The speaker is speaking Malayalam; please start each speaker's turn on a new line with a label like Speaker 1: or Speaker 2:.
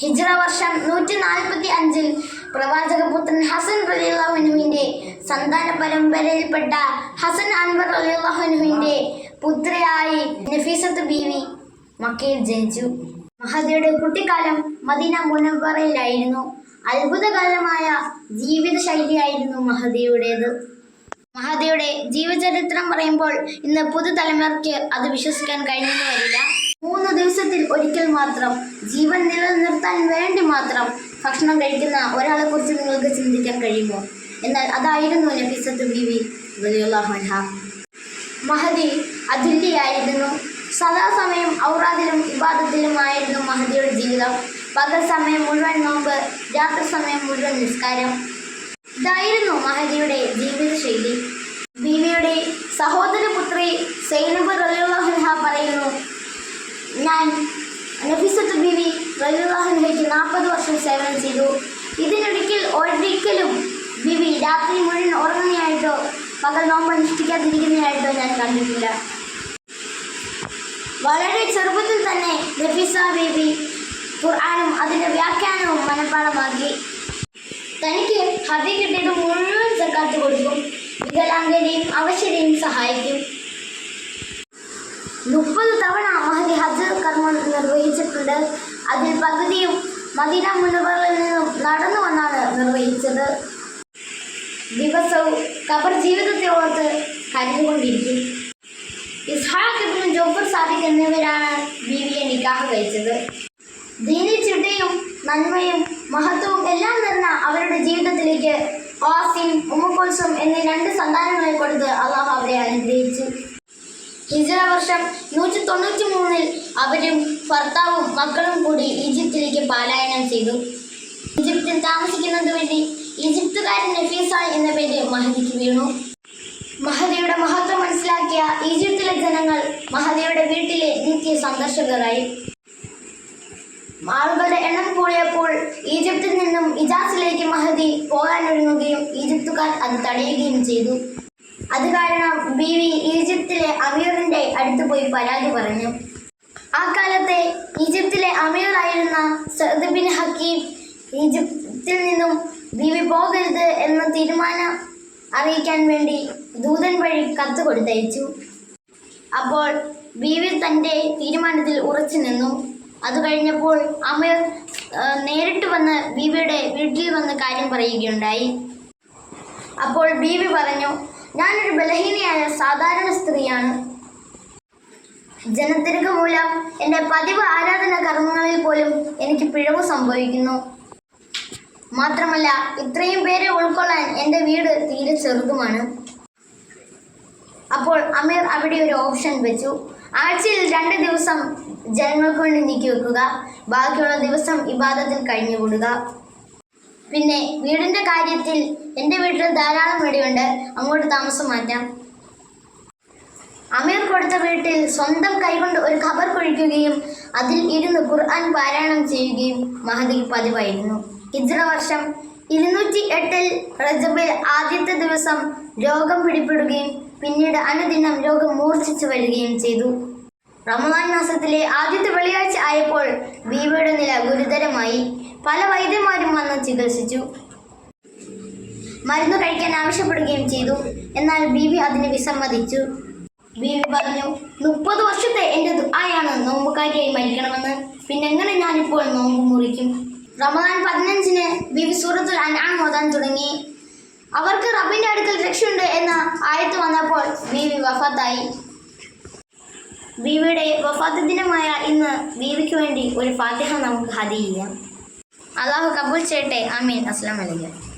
Speaker 1: ഹിജ്റ വർഷം നൂറ്റി നാൽപ്പത്തി അഞ്ചിൽ പ്രവാചകപുത്രൻ ഹസൻ റലിയുള്ളാഹുനുവിന്റെ സന്താന പരമ്പരയിൽപ്പെട്ട ഹസൻ അൻവർ റലിയുള്ളാഹുനുവിന്റെ പുത്രയായി നഫീസത്ത് ബീവി മക്കയിൽ ജനിച്ചു. മഹദിയുടെ കുട്ടിക്കാലം മദീന മുനവറയിലായിരുന്നു അത്ഭുതകരമായ ജീവിത ശൈലിയായിരുന്നു മഹദിയുടേത്. മഹദിയുടെ ജീവചരിത്രം പറയുമ്പോൾ ഇന്ന് പുതുതലമുറയ്ക്ക് അത് വിശ്വസിക്കാൻ കഴിഞ്ഞെന്ന് വരില്ല. മൂന്ന് ദിവസത്തിൽ ഒരിക്കൽ മാത്രം ജീവൻ നിലനിർത്താൻ വേണ്ടി മാത്രം ഭക്ഷണം കഴിക്കുന്ന ഒരാളെ കുറിച്ച് നിങ്ങൾക്ക് ചിന്തിക്കാൻ കഴിയുമോ? എന്നാൽ അതായിരുന്നു നഫീസത്ത് ബിവി വലിയുള്ളാഹുൻഹ മഹദി അതുല്യായിരുന്നു സദാസമയം ഔറാദിലും ഇബാദത്തിലുമായിരുന്നു മഹദിയുടെ ജീവിതം. പകൽ സമയം മുഴുവൻ നോമ്പ് രാത്രി സമയം മുഴുവൻ നിസ്കാരം. ഇതായിരുന്നു മഹദിയുടെ ജീവിതശൈലി. ബീവിയുടെ സഹോദരപുത്രി സൈനബ് റലിയുള്ള പറയുന്നു നഫീസത്ത് ബീവി റലിയുള്ളാഹുൻഹയ്ക്ക് നാൽപ്പത് വർഷം സേവനം ചെയ്തു. ഇതിനൊരിക്കൽ ഒരിക്കലും ബിവി രാത്രി മുഴുവൻ ഉറങ്ങുന്നതായിട്ടോ പകൽ നോമ്പ് അനുഷ്ഠിക്കാതിരിക്കുന്നതായിട്ടോ ഞാൻ കണ്ടിട്ടില്ല. വളരെ ചെറുപ്പത്തിൽ തന്നെ നഫീസ ബേബി ഖുർആാനും അതിന്റെ വ്യാഖ്യാനവും മനഃപ്പാടമാക്കി തനിക്ക് ഹതി കിട്ടിയത് മുഴുവൻ സക്കാത്ത് കൊടുക്കും. വികലാംഗരെയും അവശരെയും സഹായിക്കും. മുപ്പത് തവണ മഹദി ഹജ്ജ് കർമ്മം നിർവഹിച്ചിട്ടുണ്ട്. അതിൽ പകുതിയും മദീന മുനവറിൽ നിന്നും നടന്നു വന്നാണ് നിർവഹിച്ചത്. ദിവസവും കബർ ജീവിതത്തെ ഓർത്ത് കരുതുകൊണ്ടിരിക്കും ഇസ്ഹാഖ് ഇബ്നു ജോഫർ സാദിഖ് എന്നിവരാണ് ബീവിയെ നിക്കാഹ് കഴിച്ചത്. ദീനി ചിട്ടയും നന്മയും മഹത്വവും എല്ലാം നിറഞ്ഞ അവരുടെ ജീവിതത്തിലേക്ക് ഖാസിം ഉമ്മക്കുൽസും എന്നീ രണ്ട് സന്താനങ്ങളെ കൊടുത്ത് അള്ളാഹു അവരെ വർഷം നൂറ്റി തൊണ്ണൂറ്റി മൂന്നിൽ അവരും ഭർത്താവും മക്കളും കൂടി ഈജിപ്തിലേക്ക് പാലായനം ചെയ്തു. ഈജിപ്തിൽ താമസിക്കുന്നത് വേണ്ടി ഈജിപ്തുകാരൻ നഫീസ എന്ന പേര് മഹദിക്ക് വീണു. മഹദിയുടെ മഹത്വം മനസ്സിലാക്കിയ ഈജിപ്തിലെ ജനങ്ങൾ മഹദിയുടെ വീട്ടിലെ നിത്യ സന്ദർശകരായി. ആളുകളുടെ എണ്ണം കൂടിയപ്പോൾ ഈജിപ്തിൽ നിന്നും ഇജാസിലേക്ക് മഹദി പോകാനൊരുങ്ങുകയും ഈജിപ്തുകാർ അത് തടയുകയും ചെയ്തു. അത് കാരണം ബീവി ഈജിപ്തിലെ അമീറിന്റെ അടുത്ത് പോയി പരാതി പറഞ്ഞു. ആ കാലത്തെ ഈജിപ്തിലെ അമീറായിരുന്ന സഅദ് ബിൻ ഹക്കീം ഈജിപ്തിൽ നിന്നും ബീവി പോകരുത് എന്ന തീരുമാനം അറിയിക്കാൻ വേണ്ടി ദൂതൻ വഴി കത്ത് കൊടുത്തയച്ചു. അപ്പോൾ ബീവി തന്റെ തീരുമാനത്തിൽ ഉറച്ചു നിന്നു. അത് കഴിഞ്ഞപ്പോൾ അമീർ നേരിട്ട് വന്ന് ബീവിയുടെ വീട്ടിൽ വന്ന് കാര്യം പറയുകയുണ്ടായി. അപ്പോൾ ബീവി പറഞ്ഞു ഞാനൊരു ബലഹീനയായ സാധാരണ സ്ത്രീയാണ്. ജനത്തിരക്ക് മൂലം എന്റെ പതിവ് ആരാധന കർമ്മങ്ങളിൽ പോലും എനിക്ക് പിഴവ് സംഭവിക്കുന്നു. മാത്രമല്ല ഇത്രയും പേരെ ഉൾക്കൊള്ളാൻ എന്റെ വീട് തീരെ ചെറുതുമാണ്. അപ്പോൾ അമീർ അവിടെ ഒരു ഓപ്ഷൻ വെച്ചു. ആഴ്ചയിൽ രണ്ട് ദിവസം ജനങ്ങൾക്ക് വേണ്ടി നീക്കി വെക്കുക. ബാക്കിയുള്ള ദിവസം ഇബാദത്തിൽ കഴിഞ്ഞുകൂടുക. പിന്നെ വീടിന്റെ കാര്യത്തിൽ എന്റെ വീട്ടിൽ ധാരാളം വീടുണ്ട്. അങ്ങോട്ട് താമസം മാറ്റാം. അമീർ കൊടുത്ത വീട്ടിൽ സ്വന്തം കൈകൊണ്ട് ഒരു ഖബർ കുഴിക്കുകയും അതിൽ ഇരുന്ന് ഖുർആൻ പാരായണം ചെയ്യുകയും മഹദി പതിവായിരുന്നു. ഇത്ര വർഷം ഇരുന്നൂറ്റി എട്ടിൽ റജബിൽ ആദ്യത്തെ ദിവസം രോഗം പിടിപെടുകയും പിന്നീട് അനുദിനം രോഗം മൂർച്ഛിച്ചു വരികയും ചെയ്തു. റമദാൻ മാസത്തിലെ ആദ്യത്തെ വെള്ളിയാഴ്ച ആയപ്പോൾ ബീവയുടെ നില ഗുരുതരമായി. പല വൈദ്യന്മാരും വന്ന് ചികിത്സിച്ചു. മരുന്ന് കഴിക്കാൻ ആവശ്യപ്പെടുകയും ചെയ്തു. എന്നാൽ ബീവി അതിന് വിസമ്മതിച്ചു. ബീവി പറഞ്ഞു മുപ്പത് വർഷത്തെ എന്റെ ദുആയാണ് നോമ്പുകാരിയായി മരിക്കണമെന്ന്. പിന്നെ എങ്ങനെ ഞാനിപ്പോൾ നോമ്പ് മുറിക്കും? റമദാൻ പതിനഞ്ചിന് ബീവി സൂറത്തുൽ അനാൻ ഓതാൻ തുടങ്ങി. അവർക്ക് റബ്ബിന്റെ അടുക്കൽ രക്ഷയുണ്ട് എന്ന ആയത്ത് വന്നപ്പോൾ ബീവി വഫാത്തായി. ബീവിയുടെ വഫാത്ത് ദിനമായ ഇന്ന് ബീവിക്ക് വേണ്ടി ഒരു ഫാത്തിഹ നമുക്ക് ഹതി ചെയ്യാം. അള്ളാഹു കബൂൽ ചെയ്യട്ടെ. ആമീൻ. അസ്സാം വലൈക്കും